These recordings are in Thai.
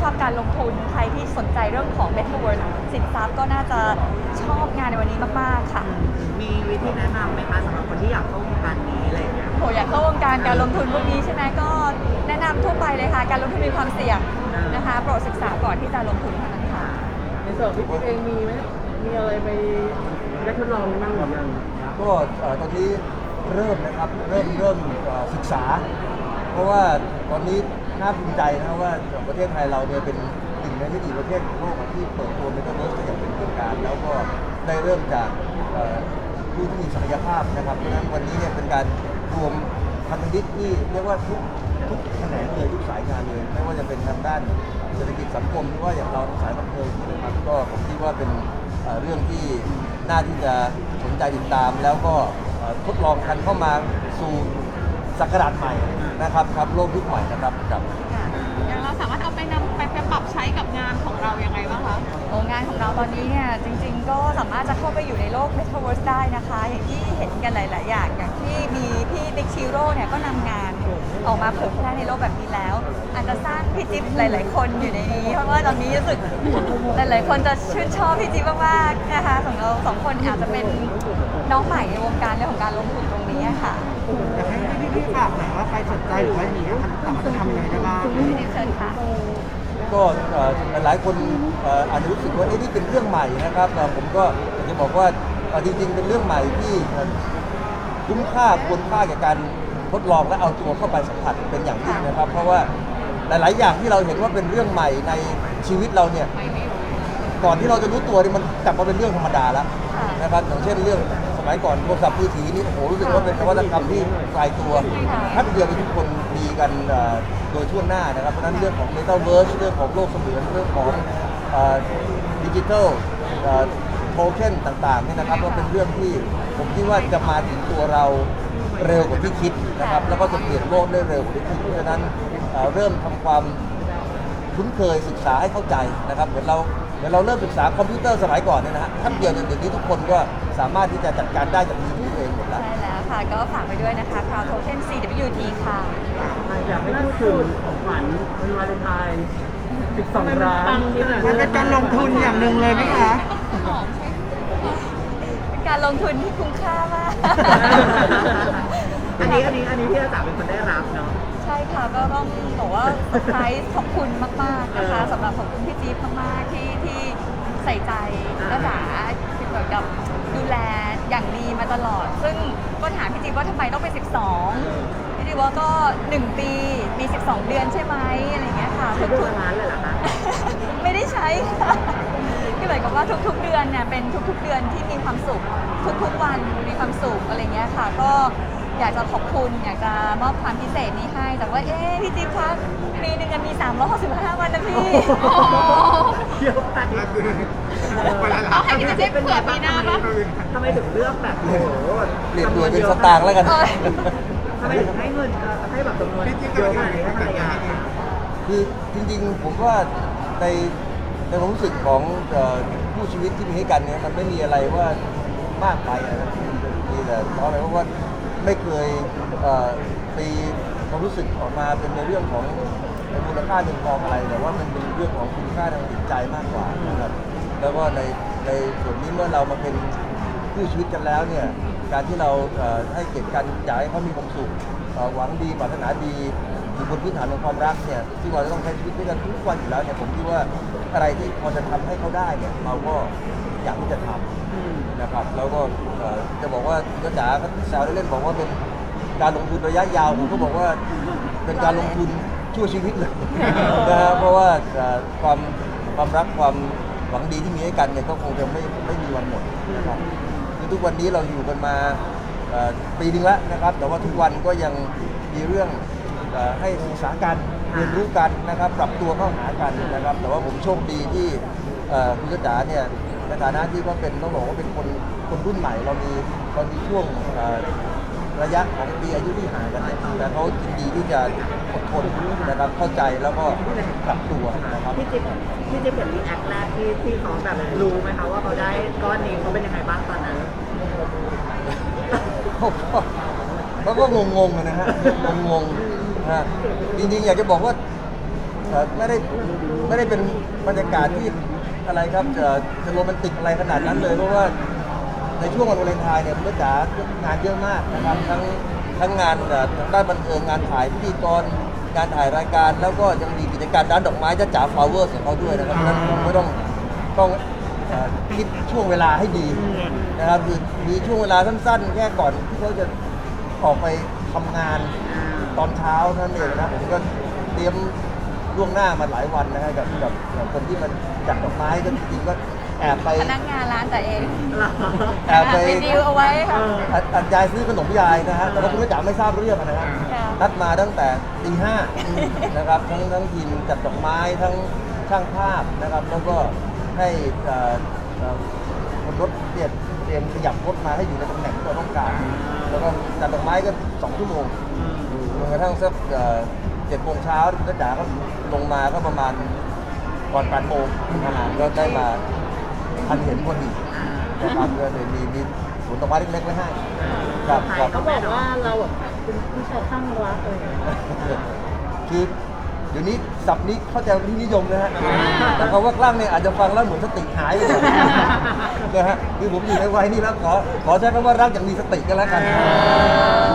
ชอบการลงทุน ใครที่สนใจเรื่องของ Metaverse สินทรัพย์ก็น่าจะชอบงานในวันนี้มาก ๆ ค่ะ มีวิธีแนะนำไหมคะสำหรับคนที่อยากเข้าวงการนี้อะไรอย่างเงี้ยโหอยากเข้าวงการการลงทุนพวกนี้ใช่ไหมก็แนะนำทั่วไปเลยค่ะ การลงทุนมีความเสี่ยงนะคะ โปรดศึกษาก่อนที่จะลงทุนเท่านั้นค่ะ ในส่วนของพี่จิ๊บเองมีไหมมีอะไรไปได้ทดลองบ้างหรือยังก็เอ่อตอนนี้เริ่มนะครับ เริ่มเริ่มเอ่อศึกษา เพราะว่าตอนนี้ น่าภูมิใจนะครับว่าประเทศไทยเราเนี่ยเป็นหนึ่งในไม่กี่ประเทศของโลกที่เปิดตัวเมตาเวิร์สอย่างเป็นทางการ แล้วก็ได้เริ่มจากผู้ที่มีศักยภาพนะครับเพราะฉะนั้นวันนี้เนี่ยเป็นการรวมพันธมิตรที่เรียกว่าทุกทุกแขนงเลยทุกสายงานเลยไม่ว่าจะเป็นทางด้านเศรษฐกิจสังคมหรือว่าอย่างเราสายบันเทิงนะครับก็ผมคิดว่าเป็นเรื่องที่น่าที่จะสนใจติดตาม แล้วก็ทดลองกันเข้ามาสู่ สักราชใหม่นะครับครับโลกยุคใหม่นะครับครับอย่างเราสามารถเอาไปนำไปไปปรับใช้กับงานของเรายังไงบ้างคะโอ้งานของเราตอนนี้เนี่ยจริง ๆ ก็สามารถจะเข้าไปอยู่ในโลก Metaverse ได้นะคะ อย่างที่เห็นกันหลาย ๆ อย่างอย่างที่มีพี่บิ๊กชิโร่เนี่ยก็นำงานออกมาเผยแพร่ในโลกแบบนี้แล้ว อาจจะสร้างพี่จิ๊บหลาย ๆ คนอยู่ในนี้ เพราะว่าตอนนี้รู้สึกหลาย ๆ คนจะชื่นชอบพี่จิ๊บมาก ๆ นะคะของเราสองคนอาจจะเป็นน้องใหม่ในวงการเรื่องของการลงทุนตรงนี้ ค่ะ อยากให้พี่พี่ๆฝากหน่อยว่าใครสนใจหรือว่าอย่างเงี้ยสามารถจะทำยังไงได้บ้างพี่จิ๊บเชิญค่ะ ก็เอ่อหลายๆคนเอ่ออาจจะรู้สึกว่าเอ๊ะนี่เป็นเรื่องใหม่นะครับแต่ผมก็อยากจะบอกว่าเอ่อจริงๆเป็นเรื่องใหม่ที่เอ่อคุ้มค่าควรค่าแก่การทดลองและเอาตัวเข้าไปสัมผัสเป็นอย่างยิ่งนะครับ เพราะว่าหลาย ๆ อย่างที่เราเห็นว่าเป็นเรื่องใหม่ในชีวิตเราเนี่ย ก่อนที่เราจะรู้ตัวนี่มันกลับมาเป็นเรื่องธรรมดาแล้วค่ะ นะครับอย่างเช่นเรื่อง สมัยก่อนโทรศัพท์มือถือนี่โอ้โหรู้สึกว่าเป็นนวัตกรรมที่ไกลตัวค่ะแค่เดียวทุกคนมีกันเอ่อโดยทั่วหน้านะครับเพราะฉะนั้นเรื่องของ Metaverse เรื่องของโลกเสมือนเรื่องของดิจิทัลโทเค็นต่างๆเนี่ยนะครับก็เป็นเรื่องที่ผมคิดว่าจะมาถึงตัวเราเร็วกว่าที่คิดนะครับแล้วก็จะเปลี่ยนโลกได้เร็วกว่าที่คิดเพราะฉะนั้นเอ่อเริ่มทำความคุ้นเคยศึกษาให้เข้าใจนะครับเหมือนเราเหมือนเราเริ่มศึกษาคอมพิวเตอร์สมัยก่อนเนี่ยนะฮะท่านเดียวเนี่ยเดี๋ยวนี้ทุกคนก็ สามารถที่จะจัดการได้จากมือถือเองหมดแล้ว ใช่แล้วค่ะ ก็ฝากไปด้วยนะคะ Crowd Token CWT ค่ะ อยากให้พูดถึงของขวัญวันวาเลนไทน์12ร้านมันเป็นการลงทุนอย่างหนึ่งเลยไหมคะ เป็นการลงทุนที่คุ้มค่ามาก อันนี้อันนี้อันนี้พี่อาจ๋าเป็นคนได้รับเนาะ ใช่ค่ะก็ต้องบอกว่าเซอร์ไพรส์ขอบคุณมาก ๆ นะคะสำหรับขอบคุณพี่จี๊บมาก ๆ ที่ที่ใส่ใจและจ๋าเหมือนกับดูแลอย่างดีมาตลอด ซึ่งก็ถามพี่จี๊บว่า ทำไมต้องเป็น 12พี่จี๊บว่าก็ 1 ปี มี 12 เดือนใช่ไหมอะไรอย่างเงี้ยค่ะใช้ทุเดือนกละล้านเลยเหรอคะๆไม่ได้ใช้ค่ะก็เหมือนกับว่าทุกๆ เดือนเนี่ยเป็นทุกๆ เดือนที่มีความสุข ทุกๆ วันมีความสุขอะไรเงี้ยค่ะ ก็อยากจะขอบคุณอยากจะมอบความพิเศษนี้ให้ แต่ว่าเอ๊ะพี่จิ๊บคะปีหนึ่งอะมี365วันนะพี่ เดี๋ยวตัดอีก เอาให้พี่จิ๊บเผื่อปีหน้าปะทำไมถึงเลือกแบบโอ้โหเปลี่ยนตัวเป็นสตางค์แล้วกัน เอ้ยทำไมถึงให้เงินเอ่อให้แบบจำนวนเยอะขนาดนี้ให้ภรรยาคือจริงๆผมว่าในในความรู้สึกของเอ่อผู้ชีวิตที่มีให้กันเนี่ยมันไม่มีอะไรว่ามากไปอะนะมีแต่เพราะอะไรเพราะว่าไม่เคยเอ่อตีความรู้สึกออกมาเป็นในเรื่องของมูลค่าเงินทองอะไรแต่ว่ามันเป็นเรื่องของคุณค่าทางจิตใจมากกว่านะครับ แล้วก็ในในส่วนนี้เมื่อเรามาเป็นคู่ชีวิตกันแล้วเนี่ยการที่เราเอ่อให้เกียรติกันอยากให้เขามีความสุขเอ่อหวังดีปรารถนาดีอยู่บนพื้นฐานของความรักเนี่ยที่เราจะต้องใช้ชีวิตด้วยกันทุกวันอยู่แล้วเนี่ยผมคิดว่าอะไรที่พอจะทำให้เขาได้เนี่ยเราก็อยากที่จะทำ นะครับแล้วก็เอ่อจะบอกว่าคุณจ๋าก็แซวเล่นๆบอกว่าเป็นการลงทุนระยะยาวผมก็บอกว่าเป็นการลงทุนชั่วชีวิตเลย นะฮะเพราะว่าเอ่อความความรักความ หวังดีที่มีให้กันเนี่ยก็คงจะไม่ไม่มีวันหมดนะครับคือทุกวันนี้เราอยู่กันมาปีหนึงแล้วนะครับ แต่ว่าทุกวันก็ยังมีเรื่องอให้ศึกษากันเรียนรู้กันนะครับ ปรับตัวเข้าหากันนะครับ แต่ว่าผมโชคดีที่คุณจ๋าเนี่ยในฐานะที่ก็เป็นต้องบอกว่าเป็นคนคนรุ่นใหม่เรามีเรามีช่วง ระยะของปีอายุที่ห่างกันเนี่ยแต่เขายินดีที่จะอดทนนะครับเข้าใจแล้วก็ปรับตัวนะครับ พี่จิ๊บพี่จิ๊บเห็นรีแอคแรกที่ที่เขาแบบรู้ไหมคะว่าเขาได้ก้อนนี้เขาเป็นยังไงบ้างตอนนั้นเขาก็เขาก็งงๆอะนะฮะงงๆนะฮะจริงๆอยากจะบอกว่าเอ่อไม่ได้ไม่ได้เป็นบรรยากาศที่อะไรครับจะจะโรแมนติกอะไรขนาดนั้นเลยเพราะว่า ในช่วงวันวาเลนไทน์เนี่ยคุณจ๋างานเยอะมากนะครับทั้งทั้งงานเอ่อทางด้านบันเทิงงานถ่ายพิธีกรงานถ่ายรายการ แล้วก็ยังมีกิจการร้านดอกไม้จ้าจ๋าฟลาวเวอร์ของเขาด้วยนะครับเพราะฉะนั้นผมก็ต้องต้องเอ่อคิดช่วงเวลาให้ดีนะครับคือมีช่วงเวลาสั้นๆ แค่ก่อนที่เขาจะออกไปทำงาน ตอนเช้าเท่านั้นเองนะผมก็เตรียมล่วงหน้ามาหลายวันนะฮะกับกับกับคนที่มันจัดดอกไม้ก็จริงๆก็ แอบไปพนักงานร้านแต่เองแอบไปไปดีลเอาไว้ค่ะอัดอัดยายซื้อขนมยายนะฮะแต่ว่าคุณแม่จ๋าไม่ทราบเรื่องนะฮะค่ะนัดมาตั้งแต่ตีห้านะครับทั้งทั้งทีมจัดดอกไม้ทั้งช่างภาพนะครับ แล้วก็ให้เอ่อเอ่อคนรถเตรียมเตรียมขยับรถมาให้อยู่ในตำแหน่งที่เราต้องการ แล้วก็จัดดอกไม้ก็สองชั่วโมง จนกระทั่งสักเจ็ดโมงเช้าคุณจ๋าก็ลงมาก็ประมาณก่อนแปดโมงนะฮะก็ได้มา ทันเห็นพอดีนะครับก็เลยมีมีสวนดอกไม้เล็กๆไว้ให้ครับครับเขาบอกว่าเราแบบเป็นผู้ชายข้างรักเลยคือเดี๋ยวนี้ศัพท์นี้เข้าใจที่นิยมนะฮะ แต่คำว่าคลั่งเนี่ยอาจจะฟังแล้วเหมือนสติหายไปหน่อยนะฮะคือผมอยู่ในวัยนี้แล้วขอขอใช้คำว่ารักอย่างมีสติกันแล้วกัน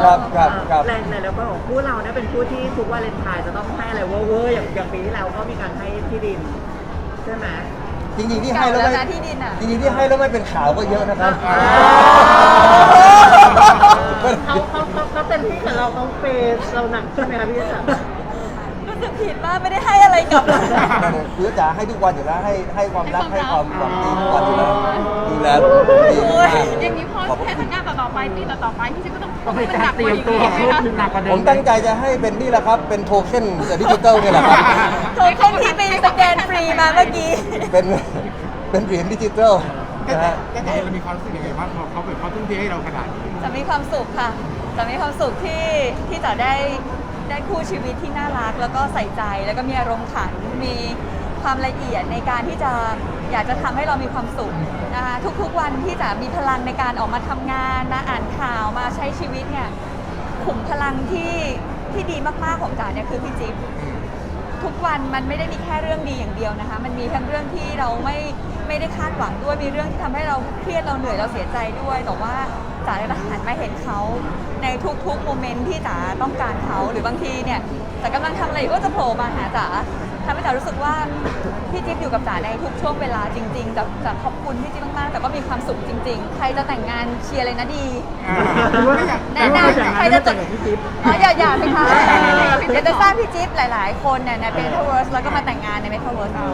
ครับครับครับ แรงเลยแล้วก็บอกคู่เราเนี่ยเป็นคู่ที่ทุกวาเลนไทน์จะต้องให้อะไรเวอร์ๆอย่างอย่างปีที่แล้วก็มีการให้ที่ดินใช่ไหม จริงๆที่ให้แล้วไม่เก่าแล้วนะที่ดินอะ จริงๆที่ให้แล้วไม่เป็นข่าวก็เยอะนะครับ เขาเขาเขาเขาเต็มที่กับเราเขาเฟสเราหนักใช่ไหมคะพี่จ๋า รู้สึกผิดมากไม่ได้ให้อะไรกลับเลย คือจ๋าให้ทุกวันอยู่แล้วให้ให้ความรักให้ความหวังดีทุกวันอยู่แล้วดูแลดีโอ้ยมากอย่างนี้พอขอบพระเทศคุณกาลต่อๆไปปีต่อๆไปพี่จิ๊บก็ต้องต้องให้มีมันการหนักเตกรีว่ายมอีกตัวไหมขึ้นคะหนักกว่าเดิผมมตั้งใจจะให้เป็นนี่แหละครับ เป็นโทเค็นจากดิจิตอลนี่แหละครับโทเค็นที่ไปสแกนฟรีมาเมื่อกี้ เป็นเป็นเหรียญดิจิตอลนะฮะแต่แต่เรามีความรู้สึกยังไงบ้างพอเขาแบบเขาทุ่มเทให้เราขนาดนี้จะมีความสุขค่ะจะมีความสุขที่ที่จะได้ ได้คู่ชีวิตที่น่ารัก แล้วก็ใส่ใจแล้วก็มีอารมณ์ขันมีความละเอียดในการที่จะอยากจะทำให้เรามีความสุขนะคะทุกๆวันที่จะมีพลังในการออกมาทำงานมาอ่านข่าวมาใช้ชีวิตเนี่ยขุมพลังที่ที่ดีมากๆของจ๋าเนี่ยคือพี่จิ๊บทุกวันมันไม่ได้มีแค่เรื่องดีอย่างเดียวนะคะ มันมีทั้งเรื่องที่เราไม่ไม่ได้คาดหวังด้วยมีเรื่องที่ทำให้เราเครียดเราเหนื่อยเราเสียใจด้วย แต่ว่าจ๋าจะหันมาเห็นเขา ในทุกๆโมเมนต์ที่จ๋าต้องการเขาหรือบางทีเนี่ยจ๋ากำลังทำอะไรอยู่ก็จะโผล่มาหาจ๋าทำให้จ๋ารู้สึกว่าพี่จิ๊บอยู่กับจ๋าในทุกช่วงเวลาจริงๆจ๋าจ๋าขอบคุณพี่จิ๊บมากๆแต่ก็มีความสุขจริง ๆ ใครจะแต่งงานเชียร์เลยนะดีแนะนำใครจะจดอ๋ออย่าอย่าสิคะเดี๋ยวจะสร้างพี่จิ๊บหลาย ๆ คนเนี่ยในเมทาเวิร์สแล้วก็มาแต่งงานในเมทาเวิร์สเอา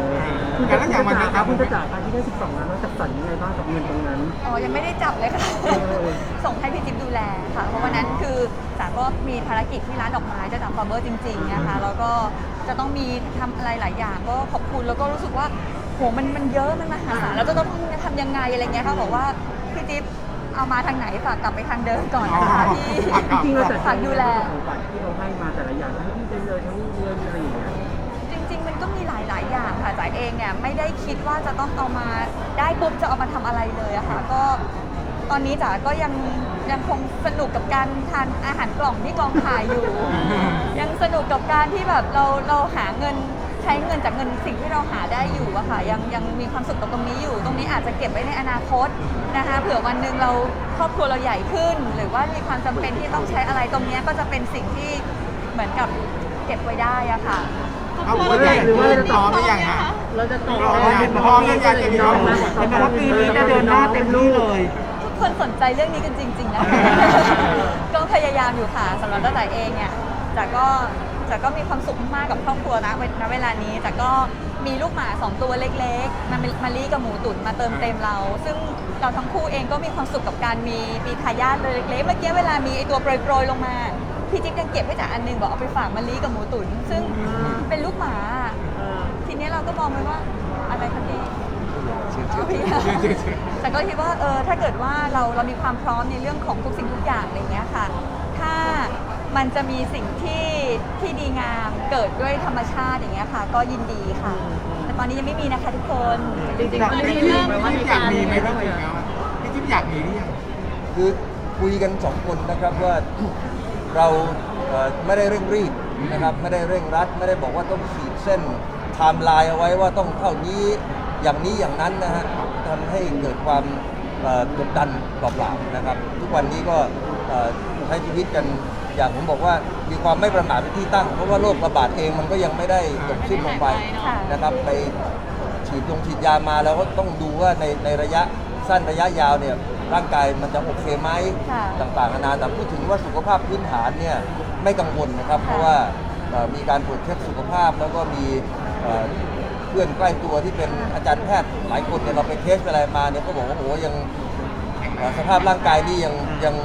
คุณแต่จะแล้วอย่างมันจ๋าจะครับคุณจะจัจ๋าการที่ได้ 12 ล้านแล้วจัดสรรยังไงบ้างกับเงินตรงนั้น อ๋อ ยังไม่ได้จับเลยค่ะ ส่งให้พี่จิ๊บดูแลค่ะ เพราะวันนั้นคือจ๋าก็มีภารกิจที่ร้านดอกไม้จะจัดฟาร์เบอร์จริงๆนะคะ แล้วก็จะต้องมีทำอะไรหลายอย่าง ก็ขอบคุณ แล้วก็รู้สึกว่าโหมันมันเยอะ มันมหาศาลแล้วจะต้องทำยังไงอะไรเงี้ยเขาบอกว่าพี่จิ๊บเอามาทางไหนฝากกลับไปทางเดิมก่อนนะคะพี่ จริงๆเราจัดฝากดูแล ของขวัญที่เราให้มาแต่ละอย่างทั้ง อย่างค่ะจ๋าเองเนี่ยไม่ได้คิดว่าจะต้องเอามาได้ปุ๊บจะเอามาทำอะไรเลยอะค่ะก็ตอนนี้จ๋าก็ยังยังคงสนุกกับการทานอาหารกล่องที่กองถ่ายอยู่ ยังสนุกกับการที่แบบเราเราหาเงินใช้เงินจากเงินสิ่งที่เราหาได้อยู่อะค่ะยังยังมีความสุขกับตรงนี้อยู่ ตรงนี้อาจจะเก็บไว้ในอนาคตนะคะเผื่อวันหนึ่งเราครอบครัวเราใหญ่ขึ้น หรือว่ามีความจำเป็นที่ต้องใช้อะไรตรงเนี้ยก็จะเป็นสิ่งที่เหมือนกับเก็บไว้ได้อะค่ะ เอาหัวใหญ่หรือว่าจะต่อไม่ยังฮะเราจะต่อพร้อมยังพร้อมยังอยากจะมีน้องเห็นบอกว่าปีนี้จะเดินหน้าเต็มที่เลยทุกคนสนใจเรื่องนี้กันจริง ๆ นะ ก็พยายามอยู่ค่ะสำหรับตั้งแต่เองเนี่ยแต่ก็แต่ก็มีความสุขมากกับครอบครัวนะเวณเวลานี้แต่ก็มีลูกหมาสองตัวเล็กๆมามาลีกับหมูตุ๋นมาเติมเต็มเรา ซึ่งเราทั้งคู่เองก็มีความสุขกับการมีมีทายาทเลยเล็กๆ เมื่อกี้เวลามีไอตัวโปรยๆลงมา พี่จิ๊บยังเก็บไว้จากอันหนึงบอกเอาไปฝากมาลีกับหมูตุ๋นซึ่งเป็นลูกหมา ทีนี้เราก็มองไปว่าอะไรคะพี่เอาพี่แต่ก็คิดว่าเออถ้าเกิดว่าเราเรามีความพร้อมในเรื่องของทุกสิ่งทุกอย่างอะไรเงี้ยค่ะ ถ้ามันจะมีสิ่งที่ที่ดีงามเกิดด้วยธรรมชาติอย่างเงี้ยค่ะ ก็ยินดีค่ะ แต่ตอนนี้ยังไม่มีนะคะทุกคน จริงๆมันมีเรื่องไหมว่ามีอยากการมีไหมบ้างแล้วพี่จิ๊บอยากมีหรือยัง คือคุยกันสองคนนะครับว่า เราเอ่อไม่ได้เร่งรีบนะครับไม่ได้เร่งรัด ไม่ได้บอกว่าต้องฉีดเส้นไทม์ไลน์เอาไว้ว่าต้องเท่านี้อย่างนี้อย่างนั้นนะฮะทำให้เกิดความเอ่อกดดันเปล่าๆนะครับ ทุกวันนี้ก็เอ่อใช้ชีวิตกันอย่างผมบอกว่ามีความไม่ประมาทเป็นที่ตั้ง เพราะว่าโรคระบาดเองมันก็ยังไม่ได้จบสิ้นลงไปค่ะ นะครับไป ฉีดยงฉีดยามาแล้วก็ต้องดูว่าในในระยะสั้นระยะยาวเนี่ย ร่างกายมันจะโอเคไหมค่ะต่างๆนานาแต่พูดถึงว่าสุขภาพพื้นฐานเนี่ยไม่กังวลนะครับ เพราะว่าเอ่อมีการตรวจเช็คสุขภาพ แล้วก็มีเอ่อเพื่อนใกล้ตัวที่เป็นอาจารย์แพทย์หลายคนเนี่ยเราไปเทสอะไรมาเนี่ยก็บอกว่าโอ้โหยังเอ่อสภาพร่างกายนี่ยังยัง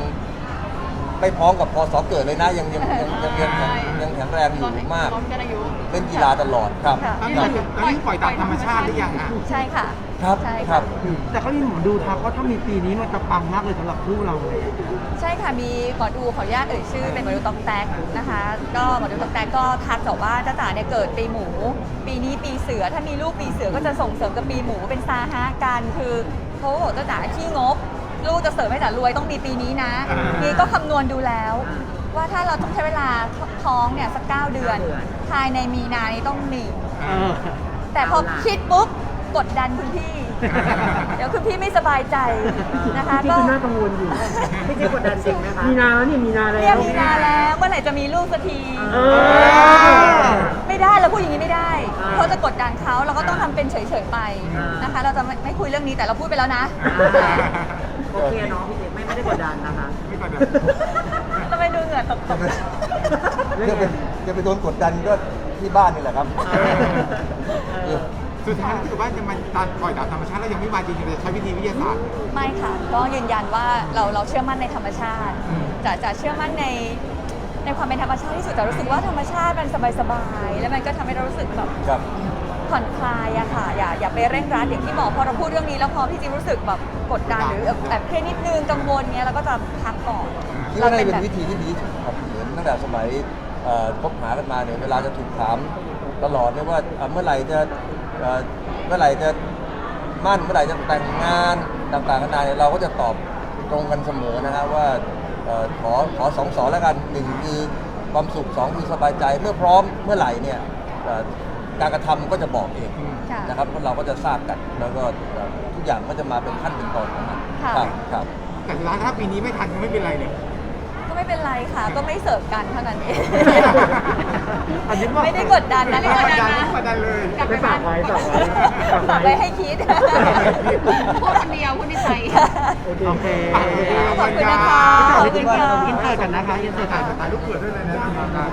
ไม่พร้อมกับพอสอเกิดเลยนะยังยังยังยังยังยังยังแข็งแรงอยู่มากลดกันอายุ เล่นกีฬาตลอดครับค่ะตอนนี้ตอนนี้ปล่อยตามธรรมชาติหรือยังอะ ใช่ค่ะ ครับใช่คค่ะ รับแต่เขามีหมอดูทักว่าถ้ามีปีนี้มันจะปังมากเลยสำหรับคู่เราเลยใช่ค่ะ มีหมอดูขออนุญาตเอ่ยชื่อเป็นหมอดูตอกแตกนะคะ ก็หมอดูตอกแตกก็ทักบอกว่าจ้าจ๋าเนี่ยเกิดปีหมู ปีนี้ปีเสือ ถ้ามีลูกปีเสือก็จะส่งเสริมกับปีหมูเป็นซาฮะกันคือเขาบอกจ้าจ๋าขี้งบ ลูกจะเสริมให้จ๋ารวยต้องมีปีนี้นะอ่านี่นี่ก็คำนวณดูแล้ว ว่าถ้าเราต้องใช้เวลาท้องเนี่ยสักเก้าเดือน ภายในมีนานี้ต้องมี เออแต่พอคิดปุ๊บ กดดันคุณพี่ เดี๋ยวคุณพี่ไม่สบายใจนะคะจริงก็ๆคุณน่ากังวลอยู่ พี่จิ๊บกดดันจริงไหมคะ มีนาแล้วนี่มีนาแล้วเนี่ยมีนาแล้วเมื่อไหร่จะมีลูกสักทีเออไม่ได้เราพูดอย่างนี้ไม่ได้อ่าเพราะจะกดดันเขาเราก็ต้องทำเป็นเฉยๆไปอ่าน นะคะ เราจะไม่ไม่คุยเรื่องนี้แต่เราพูดไปแล้วนะอ่าโอเคเนาะพี่จิ๊บไม่ไม่ได้กดดันนะคะ ไม่ก่อนเดินทำไมดูเหงื่อตกจะไปจะไปจะไปโดนกดดันก็ที่บ้านนี่แหละครับ เออ สุดท้ายแล้วถือว่าจะมาตามปล่อยตามธรรมชาติแล้วยังไม่มาจริงๆจะใช้วิธีวิทยาศาสตร์ๆไม่ค่ะ ก็ยืนยันว่าเราเราเชื่อมั่นในธรรมชาติ อืม จะจะเชื่อมั่นในในความเป็นธรรมชาติที่สุดแต่รู้สึกว่าธรรมชาติมันสบายๆแล้วมันก็ทำให้เรารู้สึกแบบ ครับ ผ่อนคลายอะค่ะ อย่าอย่าไปเร่งรัดอย่างที่บอกพอเราพูดเรื่องนี้แล้วพอพี่จิมรู้สึกแบบกดดันหรือแอบเครียดนิดนึงกังวลเงี้ยเราก็จะพักก่อนคิดว่าน่าจะเป็นวิธีที่ดีที่สุดครับเหมือนตั้งแต่สมัยเอ่อคบหากันมาเนี่ยเวลาจะถูกถามตลอดเนี่ยว่าเอ่อเมื่อไหร่จะ เอ่อเมื่อไหร่จะมั่นเมื่อไหร่จะแต่งงานต่างๆกันานาเนี่ยเราก็จะตอบตรงกันเสมอนะฮะว่าเอ่อขอขอสองสอนแล้วกันหนึ่งคือความสุขสองคือสบายใจเมื่อพร้อมเมื่อไหร่เนี่ยเอ่อการกระทำก็จะบอกเองค่ะ นะครับเพราะเราก็จะทราบกันแล้วก็เอ่อทุกอย่างก็จะมาเป็นขั้นเป็นตอนของมันค่ะ ครับครับ แต่สุดท้ายถ้าปีนี้ไม่ทันก็ไม่เป็นไรเนี่ยก็ ไม่เป็นไรค่ะ ก็ไม่เสิร์ฟกันเท่านั้นเอง อันนี้ว่าไม่ได้กดดันนะไม่ไม่กกดดดัดันนไม่นะ กดดันเลยกลับไปไม่ฝากไว้ฝากไว้ฝากฝากไว้ไว้ให้คิด พูดคนเดียวพูดในใจ โอเคขอบคุณนะคะ ขอบคุณค่ะ อินเตอร์กันนะคะอินเตอร์กัน ถ่ายรูปเกิดด้วยเลยนะ